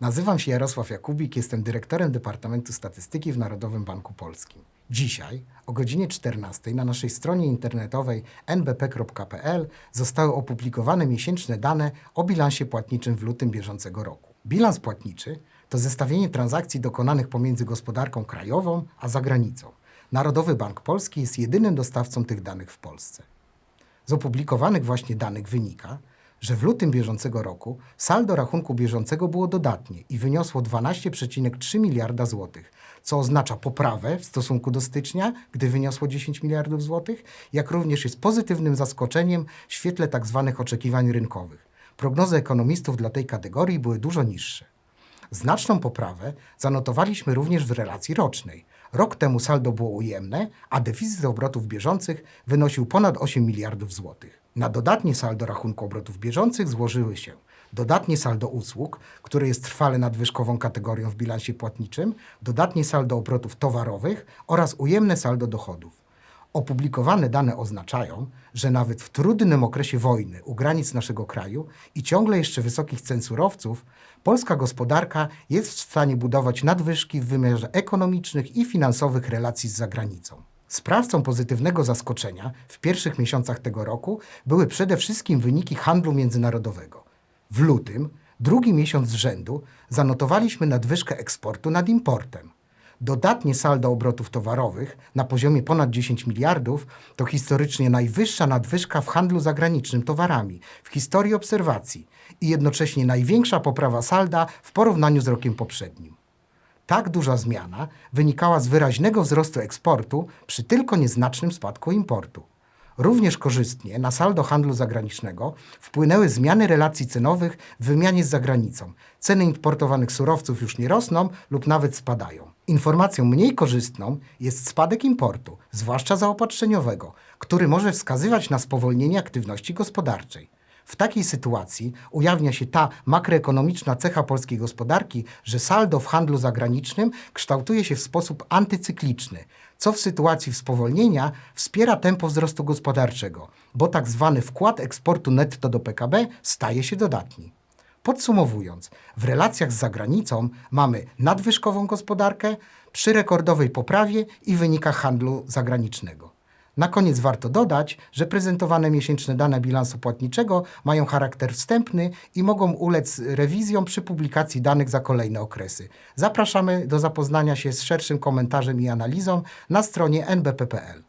Nazywam się Jarosław Jakubik, jestem dyrektorem Departamentu Statystyki w Narodowym Banku Polskim. Dzisiaj o godzinie 14 na naszej stronie internetowej nbp.pl zostały opublikowane miesięczne dane o bilansie płatniczym w lutym bieżącego roku. Bilans płatniczy to zestawienie transakcji dokonanych pomiędzy gospodarką krajową a zagranicą. Narodowy Bank Polski jest jedynym dostawcą tych danych w Polsce. Z opublikowanych właśnie danych wynika, że w lutym bieżącego roku saldo rachunku bieżącego było dodatnie i wyniosło 12,3 miliarda złotych, co oznacza poprawę w stosunku do stycznia, gdy wyniosło 10 miliardów złotych, jak również jest pozytywnym zaskoczeniem w świetle tzw. oczekiwań rynkowych. Prognozy ekonomistów dla tej kategorii były dużo niższe. Znaczną poprawę zanotowaliśmy również w relacji rocznej. Rok temu saldo było ujemne, a deficyt obrotów bieżących wynosił ponad 8 miliardów złotych. Na dodatnie saldo rachunku obrotów bieżących złożyły się dodatnie saldo usług, które jest trwale nadwyżkową kategorią w bilansie płatniczym, dodatnie saldo obrotów towarowych oraz ujemne saldo dochodów. Opublikowane dane oznaczają, że nawet w trudnym okresie wojny u granic naszego kraju i ciągle jeszcze wysokich cen surowców, polska gospodarka jest w stanie budować nadwyżki w wymiarze ekonomicznych i finansowych relacji z zagranicą. Sprawcą pozytywnego zaskoczenia w pierwszych miesiącach tego roku były przede wszystkim wyniki handlu międzynarodowego. W lutym, drugi miesiąc z rzędu, zanotowaliśmy nadwyżkę eksportu nad importem. Dodatnie saldo obrotów towarowych na poziomie ponad 10 miliardów to historycznie najwyższa nadwyżka w handlu zagranicznym towarami w historii obserwacji i jednocześnie największa poprawa salda w porównaniu z rokiem poprzednim. Tak duża zmiana wynikała z wyraźnego wzrostu eksportu przy tylko nieznacznym spadku importu. Również korzystnie na saldo handlu zagranicznego wpłynęły zmiany relacji cenowych w wymianie z zagranicą. Ceny importowanych surowców już nie rosną lub nawet spadają. Informacją mniej korzystną jest spadek importu, zwłaszcza zaopatrzeniowego, który może wskazywać na spowolnienie aktywności gospodarczej. W takiej sytuacji ujawnia się ta makroekonomiczna cecha polskiej gospodarki, że saldo w handlu zagranicznym kształtuje się w sposób antycykliczny, co w sytuacji spowolnienia wspiera tempo wzrostu gospodarczego, bo tak zwany wkład eksportu netto do PKB staje się dodatni. Podsumowując, w relacjach z zagranicą mamy nadwyżkową gospodarkę przy rekordowej poprawie i wynikach handlu zagranicznego. Na koniec warto dodać, że prezentowane miesięczne dane bilansu płatniczego mają charakter wstępny i mogą ulec rewizjom przy publikacji danych za kolejne okresy. Zapraszamy do zapoznania się z szerszym komentarzem i analizą na stronie nbp.pl.